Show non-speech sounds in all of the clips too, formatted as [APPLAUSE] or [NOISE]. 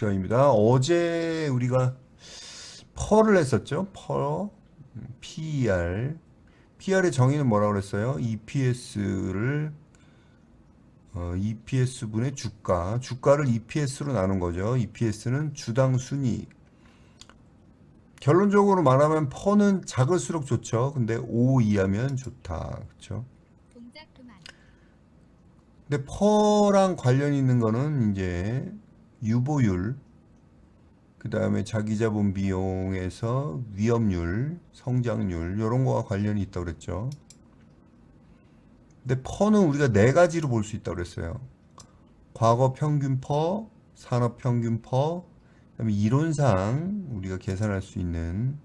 시간입니다. 어제 우리가 펄을 했었죠. 펄, PER. PR의 정의는 뭐라고 그랬어요? EPS를 어, EPS분의 주가, 주가를 EPS로 나눈 거죠. EPS는 주당 순이익. 결론적으로 말하면 퍼는 작을수록 좋죠. 근데 5 이하면 좋다. 그렇죠? 근데 퍼랑 관련 있는 거는 이제 유보율, 그 다음에 자기자본 비용에서 위험률, 성장률 이런 거와 관련이 있다고 그랬죠. 근데 퍼는 우리가 네 가지로 볼 수 있다고 그랬어요. 과거 평균 퍼, 산업 평균 퍼, 그다음에 이론상 우리가 계산할 수 있는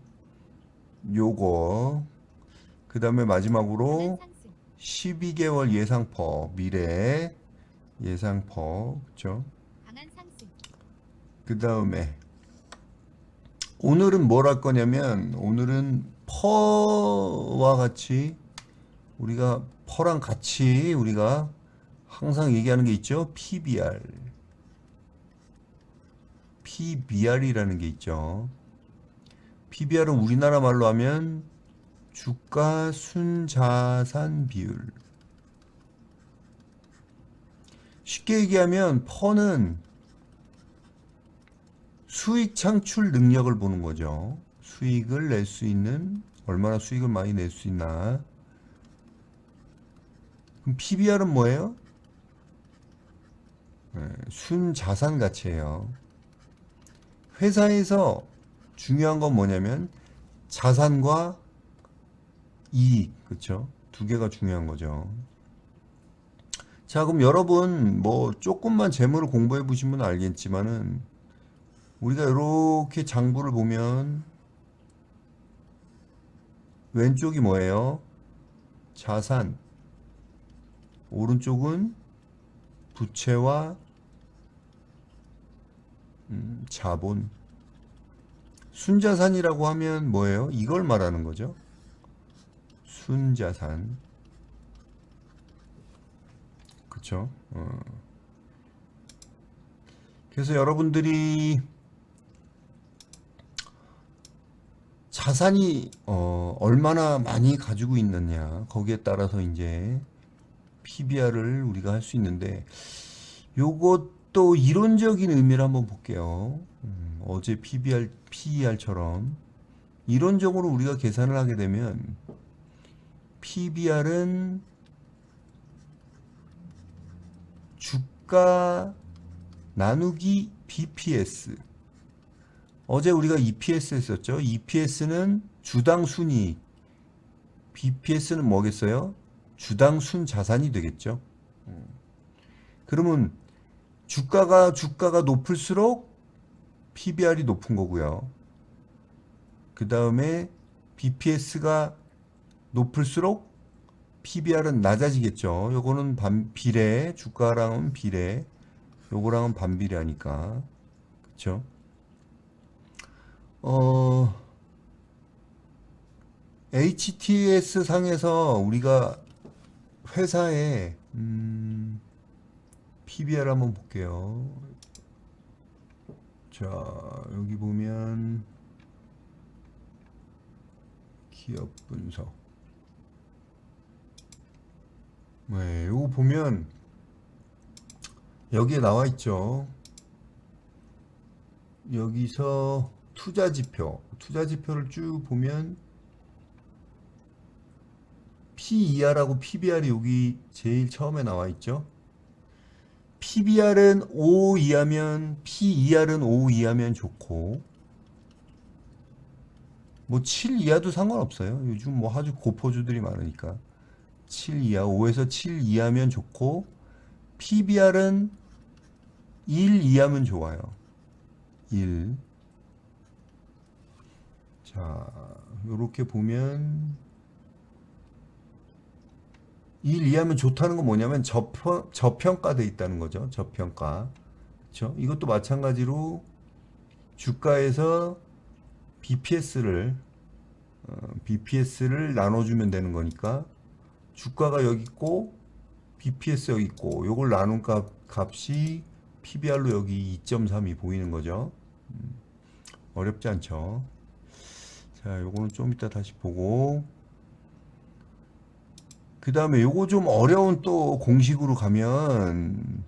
요거, 그 다음에 마지막으로 강한 상승. 12개월 예상퍼, 미래 예상퍼, 그렇죠? 그 다음에 오늘은 뭘 할 거냐면 오늘은 퍼와 같이 우리가 퍼랑 같이 우리가 항상 얘기하는 게 있죠. PBR. PBR이라는 게 있죠. PBR은 우리나라 말로 하면 주가 순자산 비율. 쉽게 얘기하면 퍼는 수익 창출 능력을 보는 거죠. 수익을 낼 수 있는 얼마나 수익을 많이 낼 수 있나. 그럼 PBR은 뭐예요? 네, 순 자산 가치예요. 회사에서 중요한 건 뭐냐면 자산과 이익, 그렇죠? 두 개가 중요한 거죠. 자, 그럼 여러분 뭐 조금만 재물을 공부해 보시면 알겠지만은 우리가 이렇게 장부를 보면 왼쪽이 뭐예요? 자산. 오른쪽은 부채와 음, 자본. 순자산이라고 하면 뭐예요? 이걸 말하는 거죠. 순자산. 그쵸? 어. 그래서 여러분들이 자산이 어, 얼마나 많이 가지고 있느냐 거기에 따라서 이제 PBR을 우리가 할 수 있는데 요것도 이론적인 의미를 한번 볼게요. 음, 어제 PBR, PER처럼 이론적으로 우리가 계산을 하게 되면 PBR은 주가 나누기 BPS 어제 우리가 EPS 했었죠. EPS는 주당 순이익. BPS는 뭐겠어요? 주당 순 자산이 되겠죠. 음. 그러면 주가가 주가가 높을수록 PBR이 높은 거고요. 그 다음에 BPS가 높을수록 PBR은 낮아지겠죠. 요거는 반 비례, 주가랑은 비례, 요거랑은 반비례하니까. 그렇죠? 어, HTS 상에서 우리가 회사에 음, PBR 한번 볼게요. 자, 여기 보면 기업 분석. 네, 요거 보면 여기에 나와 있죠. 여기서 투자 지표, 투자 지표를 쭉 보면 PER하고 PBR이 여기 제일 처음에 나와 있죠. PBR은 5 이하면 PER은 5 이하면 좋고 뭐 7 이하도 상관없어요. 요즘 뭐 아주 고포주들이 많으니까 7 이하, 5에서 7 이하면 좋고 PBR은 1 이하면 좋아요. 1 자, 요렇게 보면 1 이하면 좋다는 건 뭐냐면 저평, 저평가돼 있다는 거죠. 저평가. 그렇죠? 이것도 마찬가지로 주가에서 BPS를 어, BPS를 나눠주면 되는 거니까 주가가 여기 있고 BPS 여기 있고 요걸 나눈 값, 값이 PBR로 여기 2.3이 보이는 거죠. 음, 어렵지 않죠. 자, 요거는 좀 이따 다시 보고 그 다음에 요거 좀 어려운 또 공식으로 가면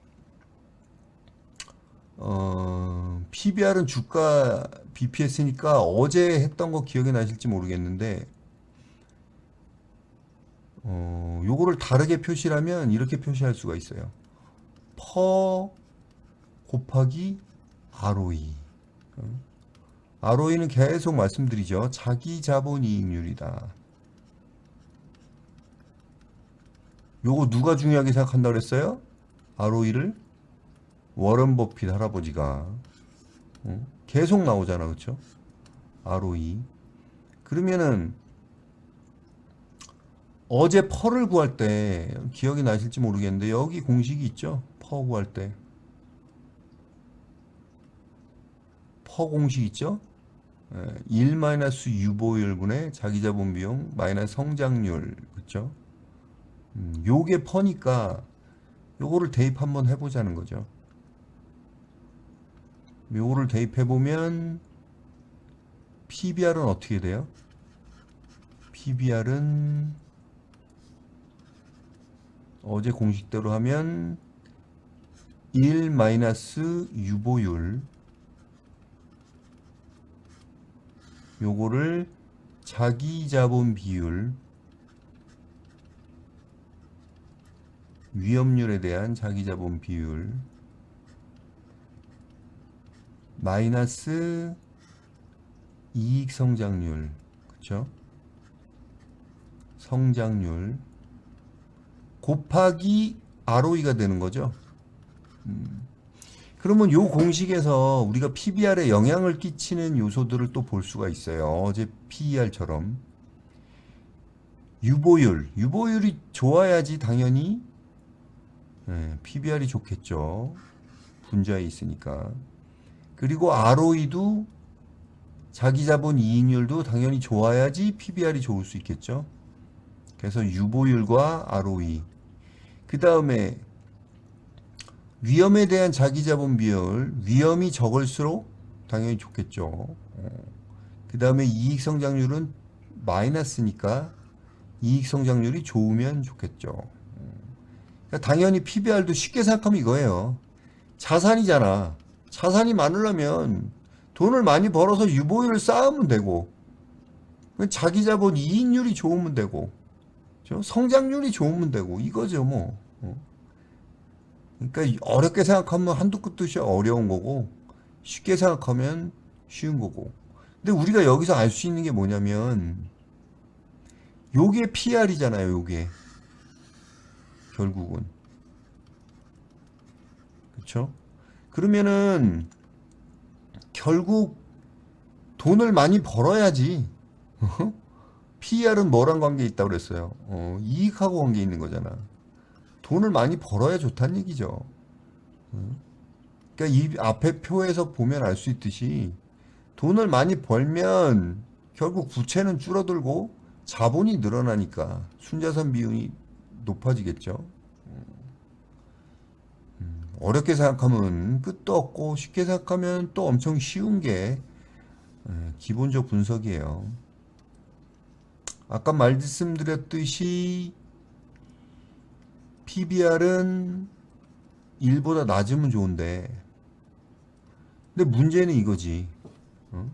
어, PBR은 주가 BPS니까 어제 했던 거 기억이 나실지 모르겠는데 어, 요거를 다르게 표시하면 이렇게 표시할 수가 있어요. 퍼 곱하기 ROE. 어? ROE는 계속 말씀드리죠. 자기 자본 이익률이다. 요거 누가 중요하게 생각한다 그랬어요? ROE를 워런 버핏 할아버지가 어? 계속 나오잖아, 그렇죠? ROE. 그러면은 어제 펄을 구할 때 기억이 나실지 모르겠는데 여기 공식이 있죠? 퍼 구할 때. 퍼 공식 있죠? 1 마이너스 유보율분의 자기자본 비용 마이너스 성장률 그렇죠? 음, 요게 퍼니까 요거를 대입 한번 해보자는 거죠. 요거를 대입해 보면 PBR은 어떻게 돼요? PBR은 어제 공식대로 하면 1 마이너스 유보율 요거를 자기 자본 비율 위험률에 대한 자기 자본 비율 마이너스 이익 성장률 그쵸? 성장률 곱하기 ROE가 되는 거죠. 음. 그러면 요 공식에서 우리가 PBR에 영향을 끼치는 요소들을 또 볼 수가 있어요. 어제 PER처럼 유보율, 유보율이 좋아야지 당연히 예, PBR이 좋겠죠. 분자에 있으니까. 그리고 ROE도 자기 자본 이익률도 당연히 좋아야지 PBR이 좋을 수 있겠죠. 그래서 유보율과 ROE. 그 다음에 위험에 대한 자기 자본 비율, 위험이 적을수록 당연히 좋겠죠. 그 다음에 이익 성장률은 마이너스니까 이익 성장률이 좋으면 좋겠죠. 그러니까 당연히 PBR도 쉽게 생각하면 이거예요. 자산이잖아. 자산이 많으려면 돈을 많이 벌어서 유보율을 쌓으면 되고, 자기 자본 이익률이 좋으면 되고, 그죠? 성장률이 좋으면 되고, 이거죠, 뭐. 어. 그러니까 어렵게 생각하면 한두 끝도 없이 어려운 거고, 쉽게 생각하면 쉬운 거고. 근데 우리가 여기서 알 수 있는 게 뭐냐면, 요게 PR이잖아요, 요게. 결국은. 그쵸? 그러면은, 결국, 돈을 많이 벌어야지. [LAUGHS] PR은 뭐랑 관계 있다고 그랬어요? 어, 이익하고 관계 있는 거잖아. 돈을 많이 벌어야 좋다는 얘기죠. 어? 그러니까 이 앞에 표에서 보면 알 수 있듯이 돈을 많이 벌면 결국 부채는 줄어들고 자본이 늘어나니까 순자산 비율이 높아지겠죠. 음, 어렵게 생각하면 끝도 없고 쉽게 생각하면 또 엄청 쉬운 게 에, 기본적 분석이에요. 아까 말씀드렸듯이 PBR은 1보다 낮으면 좋은데. 근데 문제는 이거지. 어?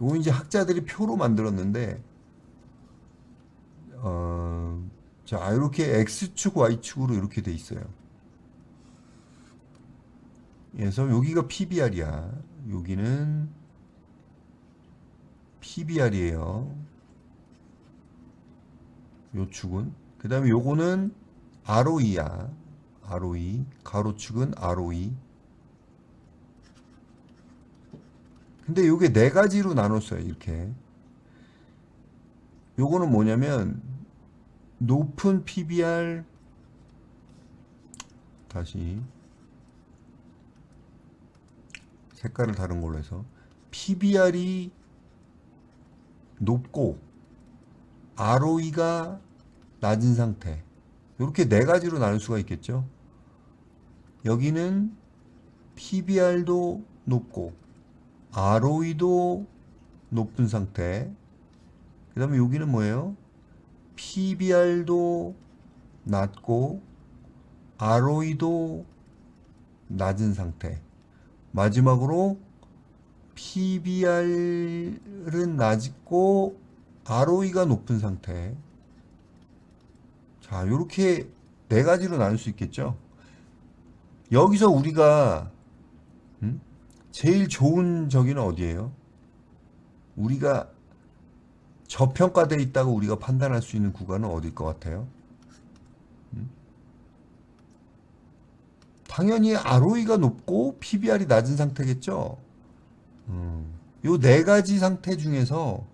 이거 이제 학자들이 표로 만들었는데 어, 자 이렇게 X축 Y축으로 이렇게 돼 있어요. 그래서 여기가 PBR이야. 여기는 PBR이에요. 요 축은 그 다음에 요거는 ROE야. ROE 가로축은 ROE 근데 요게 네 가지로 나눴어요 이렇게. 요거는 뭐냐면 높은 PBR 다시 색깔을 다른 걸로 해서 PBR이 높고 ROE가 낮은 상태. 이렇게 네 가지로 나눌 수가 있겠죠. 여기는 PBR도 높고 ROE도 높은 상태. 그 다음에 여기는 뭐예요? PBR도 낮고 ROE도 낮은 상태. 마지막으로 PBR은 낮고 ROE가 높은 상태. 자, 요렇게 네 가지로 나눌 수 있겠죠? 여기서 우리가 음? 제일 좋은 저기는 어디예요? 우리가 저평가돼 있다고 우리가 판단할 수 있는 구간은 어딜 것 같아요? 음? 당연히 ROE가 높고 PBR이 낮은 상태겠죠? 음, 요네 가지 상태 중에서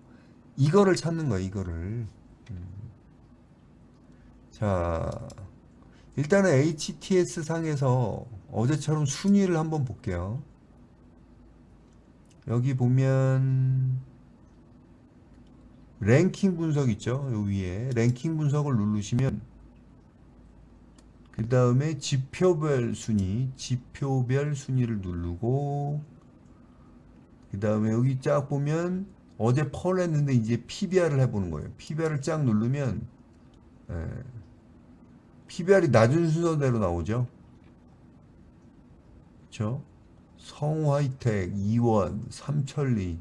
이거를 찾는 거예요, 이거를. 음. 자, 일단은 HTS 상에서 어제처럼 순위를 한번 볼게요. 여기 보면 랭킹 분석 있죠? 요 위에 랭킹 분석을 누르시면 그 다음에 지표별 순위, 지표별 순위를 누르고 그 다음에 여기 쫙 보면 어제 펄 했는데 이제 PBR을 해보는 거예요. PBR을 쫙 누르면 예, PBR이 낮은 순서대로 나오죠. 그렇죠? 성화이텍, 이원, 삼천리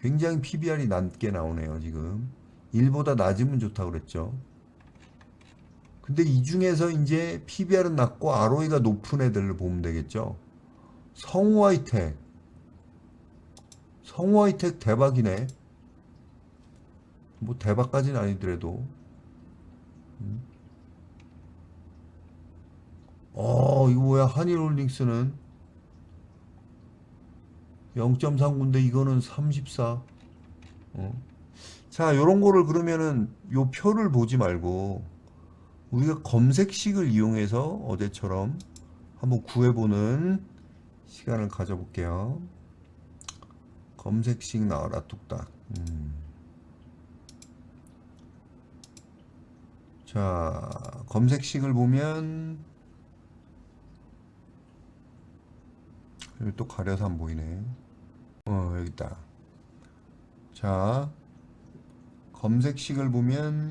굉장히 PBR이 낮게 나오네요, 지금. 1보다 낮으면 좋다고 그랬죠. 근데 이 중에서 이제 PBR은 낮고 ROE가 높은 애들을 보면 되겠죠. 성화이텍. 성화이텍 대박이네. 뭐 대박까지는 아니더라도. 음. 어, 이거 뭐야? 한일홀딩스는 0.39인데 이거는 34. 어. 자, 요런 거를 그러면은 요 표를 보지 말고 우리가 검색식을 이용해서 어제처럼 한번 구해보는 시간을 가져볼게요. 검색식 나와라 뚝딱. 음. 자, 검색식을 보면 여기 또 가려서 안 보이네. 어, 여기 있다. 자, 검색식을 보면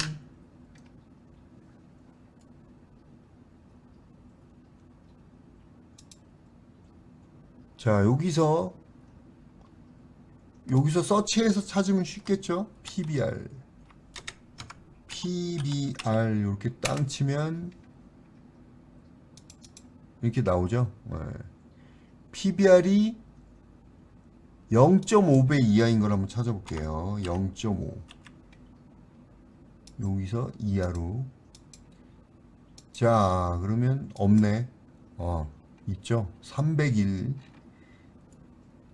자, 여기서 여기서 서치해서 찾으면 쉽겠죠? PBR. PBR 이렇게 땅 치면 이렇게 나오죠? 네. PBR이 0.5배 이하인 걸 한번 찾아볼게요. 0.5. 여기서 이하로. 자, 그러면 없네. 어, 있죠? 301.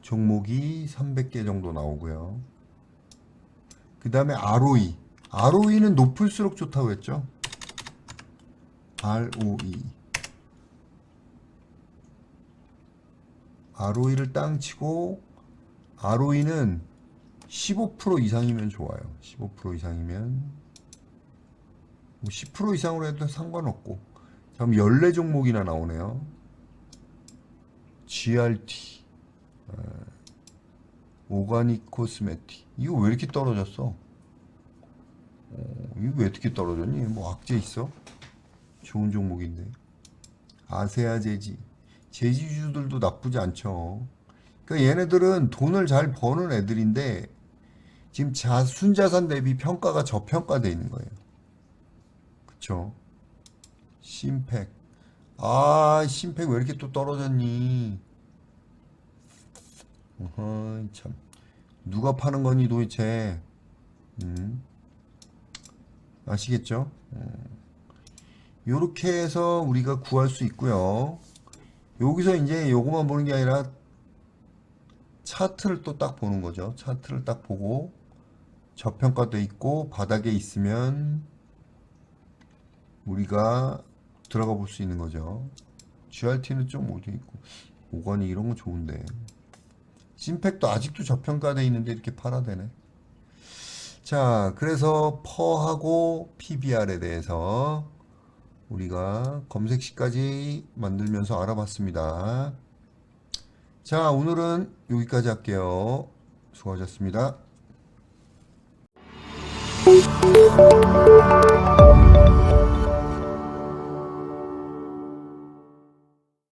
종목이 300개 정도 나오고요. 그 다음에 ROE. ROE는 높을수록 좋다고 했죠? ROE. ROE를 땅 치고 ROE는 15% 이상이면 좋아요. 15% 이상이면 뭐 10% 이상으로 해도 상관없고. 자, 그럼 14종목이나 나오네요. GRT 어, 오가닉 코스메틱 이거 왜 이렇게 떨어졌어? 어, 이거 왜 이렇게 떨어졌니? 뭐 악재 있어? 좋은 종목인데 아세아 제지 제지주들도 나쁘지 않죠. 그러니까 얘네들은 돈을 잘 버는 애들인데 지금 자 순자산 대비 평가가 저평가돼 있는 거예요. 그쵸? 심팩 아 심팩 왜 이렇게 또 떨어졌니? 어허, 참. 누가 파는 거니 도대체? 음. 아시겠죠? 이렇게 해서 우리가 구할 수 있고요. 여기서 이제 요것만 보는 게 아니라 차트를 또 딱 보는 거죠. 차트를 딱 보고 저평가돼 있고 바닥에 있으면 우리가 들어가 볼 수 있는 거죠. GRT는 좀 어디 있고 오관이 이런 거 좋은데. 심팩도 아직도 저평가돼 있는데 이렇게 팔아대네. 자, 그래서 퍼하고 PBR에 대해서 우리가 검색시까지 만들면서 알아봤습니다. 자, 오늘은 여기까지 할게요. 수고하셨습니다.